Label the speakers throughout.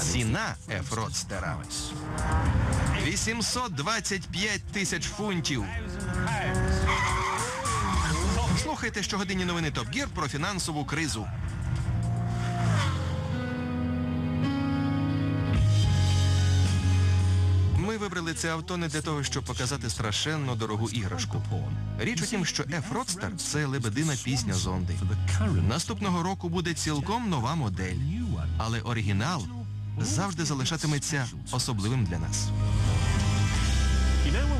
Speaker 1: Ціна Ефродстера 825 тисяч фунтів. Слухайте щогодинні новини Топ Гір про фінансову кризу. Ми вибрали це авто не для того, щоб показати страшенно дорогу іграшку. Річ у тім, що F-Roadster – це лебедина пісня зонди. Наступного року буде цілком нова модель, але оригінал завжди залишатиметься особливим для нас.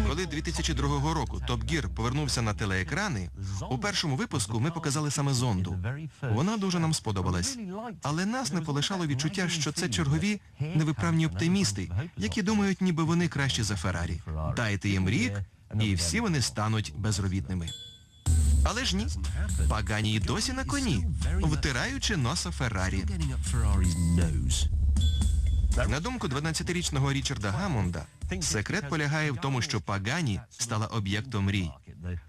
Speaker 1: Коли 2002 року Топ Гір повернувся на телеекрани, у першому випуску ми показали саме зонду. Вона дуже нам сподобалась. Але нас не полишало відчуття, що це чергові невиправні оптимісти, які думають, ніби вони кращі за Феррарі. Дайте їм рік, і всі вони стануть безробітними. Але ж ні. Пагані досі на коні, втираючи носа Феррарі. На думку 12-річного Річарда Гамонда, секрет полягає в тому, що Пагані стала об'єктом мрій.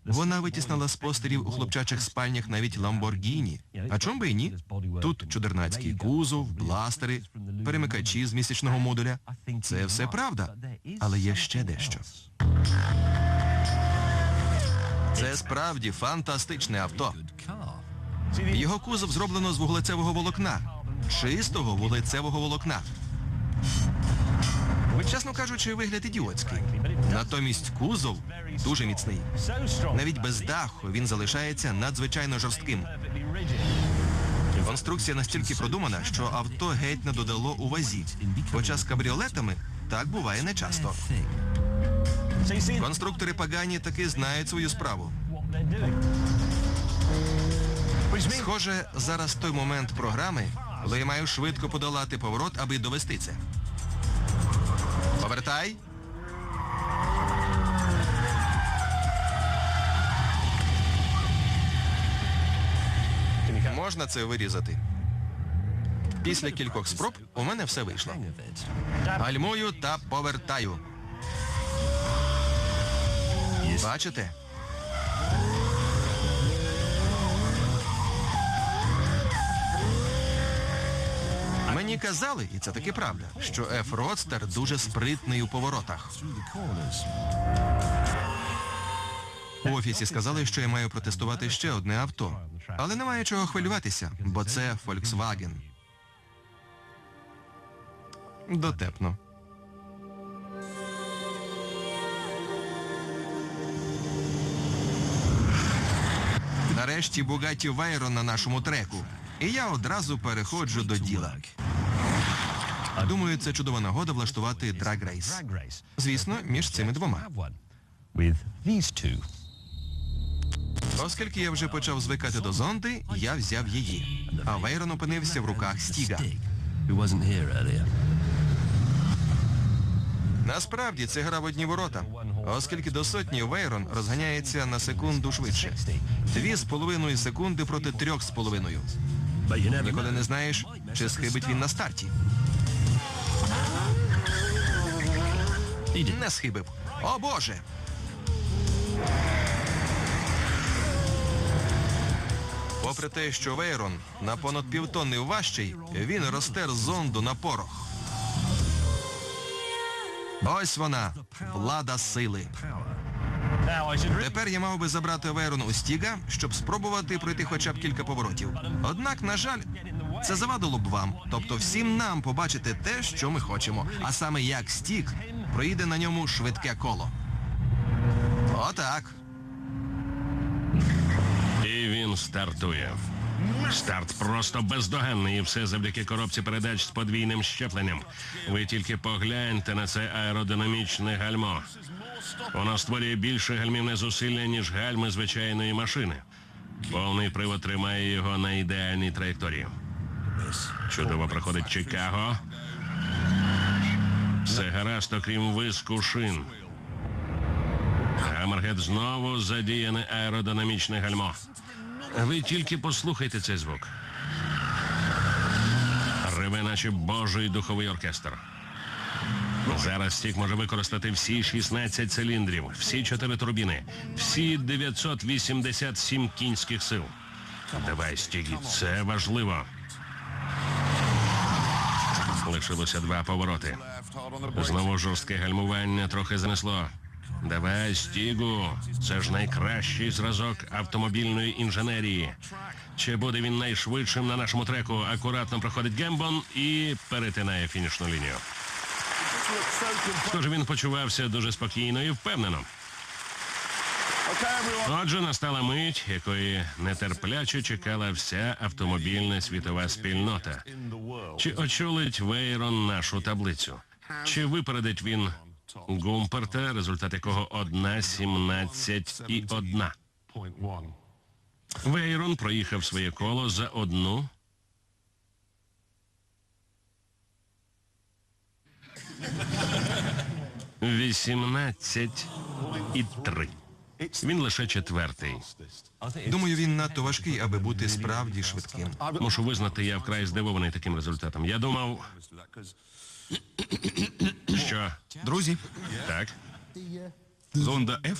Speaker 1: Вона витіснила з постерів у хлопчачих спальнях навіть Ламборгіні. А чом би і ні? Тут чудернацький кузов, бластери, перемикачі з місячного модуля. Це все правда. Але є ще дещо. Це справді фантастичне авто. Його кузов зроблено з вуглецевого волокна. Чистого вуглецевого волокна. Чесно кажучи, вигляд ідіотський. Натомість кузов дуже міцний. Навіть без даху він залишається надзвичайно жорстким. Конструкція настільки продумана, що авто геть не додало у вазі. Хоча з кабріолетами так буває нечасто. Конструктори Пагані таки знають свою справу. Схоже, зараз той момент програми, коли я маю швидко подолати поворот, аби довести це. Повертай. Можна це вирізати. Після кількох спроб у мене все вийшло. Гальмую та повертаю. Бачите? Мені казали, і це таки правда, що F-Roadster дуже спритний у поворотах. У офісі сказали, що я маю протестувати ще одне авто. Але немає чого хвилюватися, бо це Volkswagen. Дотепно. Нарешті Bugatti Veyron на нашому треку. І я одразу переходжу до діла. Думаю, це чудова нагода влаштувати драг-рейс. Звісно, між цими двома. Оскільки я вже почав звикати до зонди, я взяв її. А Вейрон опинився в руках Стіга. Насправді це гра в одні ворота, оскільки до сотні Вейрон розганяється на секунду швидше. Дві з половиною секунди проти трьох з половиною. Ніколи не знаєш, чи схибить він на старті. Не схибив. О Боже! Попри те, що Вейрон на понад півтонни важчий, він розтер зонду на порох. Ось вона, влада сили. Тепер я мав би забрати Вейрон у Стіга, щоб спробувати пройти хоча б кілька поворотів. Однак, на жаль, це завадило б вам, тобто всім нам побачити те, що ми хочемо, а саме як Стіг проїде на ньому швидке коло. Отак.
Speaker 2: І він стартує. Старт просто бездоганний, і все завдяки коробці передач з подвійним щепленням. Ви тільки погляньте на це аеродинамічне гальмо. Воно створює більше гальмівне зусилля, ніж гальми звичайної машини. Повний привод тримає його на ідеальній траєкторії. Чудово проходить Чикаго. Все гаразд, окрім виску шин. Гаммергет знову задіяне аеродинамічне гальмо. Ви тільки послухайте цей звук. Реве, наче божий духовий оркестр. Зараз стік може використати всі 16 циліндрів, всі 4 турбіни, всі 987 кінських сил. Давай, Стігі, це важливо. Лишилося два повороти. Знову жорстке гальмування трохи занесло. Давай, стігу. Це ж найкращий зразок автомобільної інженерії. Чи буде він найшвидшим на нашому треку? Акуратно проходить Гембон і перетинає фінішну лінію. Схоже, він почувався дуже спокійно і впевнено. Отже, настала мить, якої нетерпляче чекала вся автомобільна світова спільнота. Чи очолить Вейрон нашу таблицю? Чи випередить він Гумперта, результат якого одна, 17 і одна? Вейрон проїхав своє коло за одну. Вісімнадцять і три. Він лише четвертий.
Speaker 1: Думаю, він надто важкий, аби бути справді швидким.
Speaker 2: Мушу визнати, я вкрай здивований таким результатом. Я думав. Що?
Speaker 3: Друзі,
Speaker 2: Так?
Speaker 3: зонда F,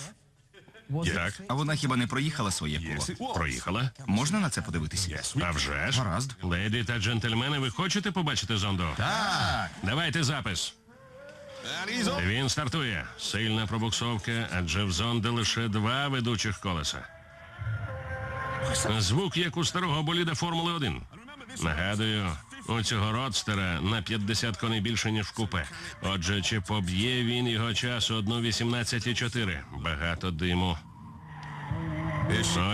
Speaker 2: Так?
Speaker 3: а вона хіба не проїхала своє коло?
Speaker 2: Проїхала?
Speaker 3: Можна на це подивитися?
Speaker 2: А вже ж?
Speaker 3: Гаразд.
Speaker 2: Леді та джентльмени, ви хочете побачити зонду?
Speaker 3: Так.
Speaker 2: Давайте запис. Він стартує. Сильна пробуксовка, адже в зонди лише два ведучих колеса. Звук як у старого боліда Формули 1. Нагадую, у цього родстера на 50 коней більше, ніж в купе. Отже, чи поб'є він його час одну 18,4? Багато диму.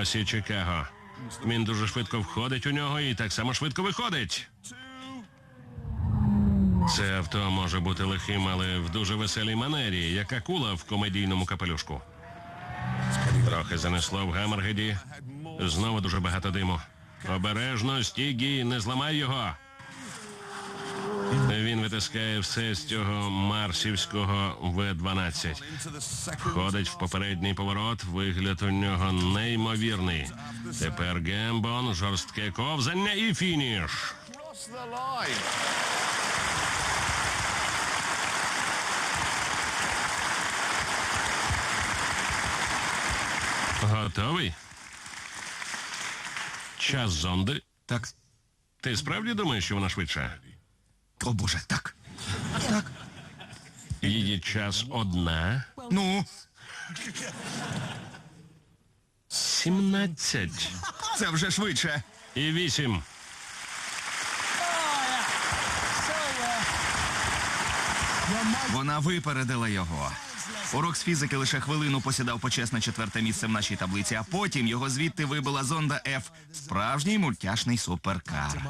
Speaker 2: Ось і Чикаго. Він дуже швидко входить у нього і так само швидко виходить. Це авто може бути лихим, але в дуже веселій манері, як акула в комедійному капелюшку. Трохи занесло в Гаммергеді. Знову дуже багато диму. Обережно, стігі, не зламай його. Він витискає все з цього марсівського В-12. Входить в попередній поворот, вигляд у нього неймовірний. Тепер Гембон, жорстке ковзання і фініш. Готовий? Час зонди.
Speaker 3: Так.
Speaker 2: Ти справді думаєш, що вона швидша?
Speaker 3: О боже, так. Так.
Speaker 2: Її час одна.
Speaker 3: Ну,
Speaker 2: 17
Speaker 3: це вже швидше.
Speaker 2: і 8.
Speaker 3: Вона випередила його. Урок з фізики лише хвилину посідав почесне четверте місце в нашій таблиці, а потім його звідти вибила зонда F. Справжній мультяшний суперкар.